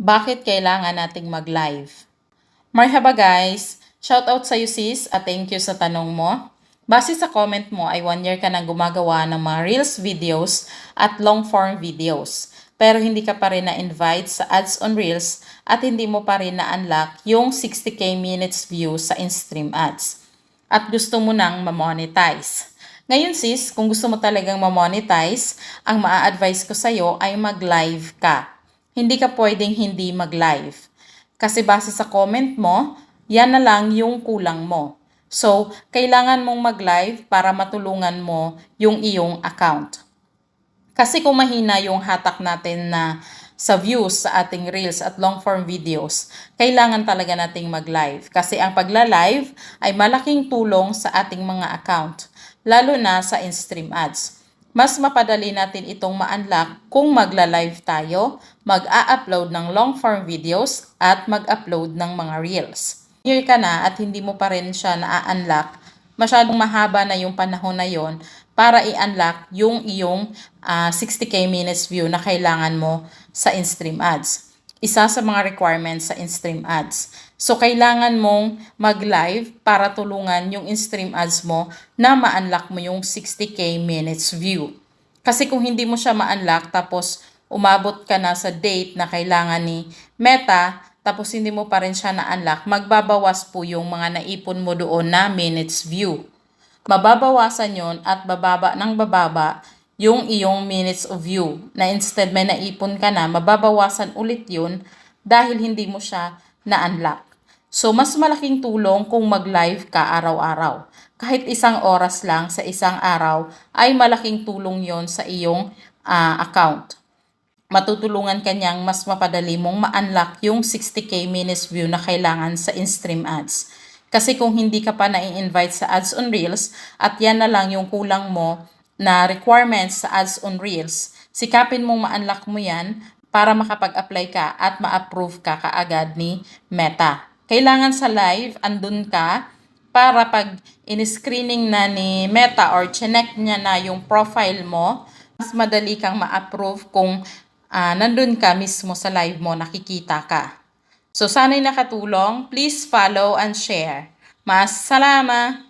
Bakit kailangan nating mag-live? Marhaba guys! Shoutout sa iyo sis at thank you sa tanong mo. Base sa comment mo ay one year ka nang gumagawa ng mga Reels videos at long form videos. Pero hindi ka pa rin na-invite sa ads on Reels at hindi mo pa rin na-unlock yung 60k minutes view sa in-stream ads. At gusto mo nang ma-monetize. Ngayon sis, kung gusto mo talagang ma-monetize, ang maa-advise ko sa'yo ay mag-live ka. Hindi ka pwedeng hindi mag-live. Kasi base sa comment mo, yan na lang yung kulang mo. So, kailangan mong mag-live para matulungan mo yung iyong account. Kasi kung mahina yung hatak natin na sa views sa ating reels at long form videos, kailangan talaga nating mag-live. Kasi ang pagla-live ay malaking tulong sa ating mga account, lalo na sa in-stream ads. Mas mapadali natin itong ma-unlock kung magla-live tayo, mag-a-upload ng long form videos at mag-upload ng mga reels year ka na at hindi mo pa rin siya na-unlock, masyadong mahaba na yung panahon na yon para i-unlock yung iyong uh, 60k minutes view na kailangan mo sa in-stream ads. Isa sa mga requirements sa in-stream ads. So, kailangan mong mag-live para tulungan yung in-stream ads mo na ma-unlock mo yung 60k minutes view. Kasi kung hindi mo siya ma-unlock tapos umabot ka na sa date na kailangan ni Meta tapos hindi mo pa rin siya na-unlock, magbabawas po yung mga naipon mo doon na minutes view. Mababawasan yon at bababa ng bababa yung iyong minutes of view na instead may naipon ka na, mababawasan ulit yun dahil hindi mo siya na-unlock. So, mas malaking tulong kung mag-live ka araw-araw. Kahit isang oras lang sa isang araw ay malaking tulong yon sa iyong uh, account matutulungan kanyang mas mapadali mong ma-unlock yung 60k minutes view na kailangan sa in-stream ads. Kasi kung hindi ka pa na-invite sa ads on Reels at yan na lang yung kulang mo na requirements sa ads on Reels, sikapin mong ma-unlock mo yan para makapag-apply ka at ma-approve ka kaagad ni Meta. Kailangan sa live, andun ka para pag in-screening na ni Meta or chinek niya na yung profile mo, mas madali kang ma-approve kung uh, nandun ka mismo sa live mo, nakikita ka. So, sana'y nakatulong. Please follow and share. Mas salama!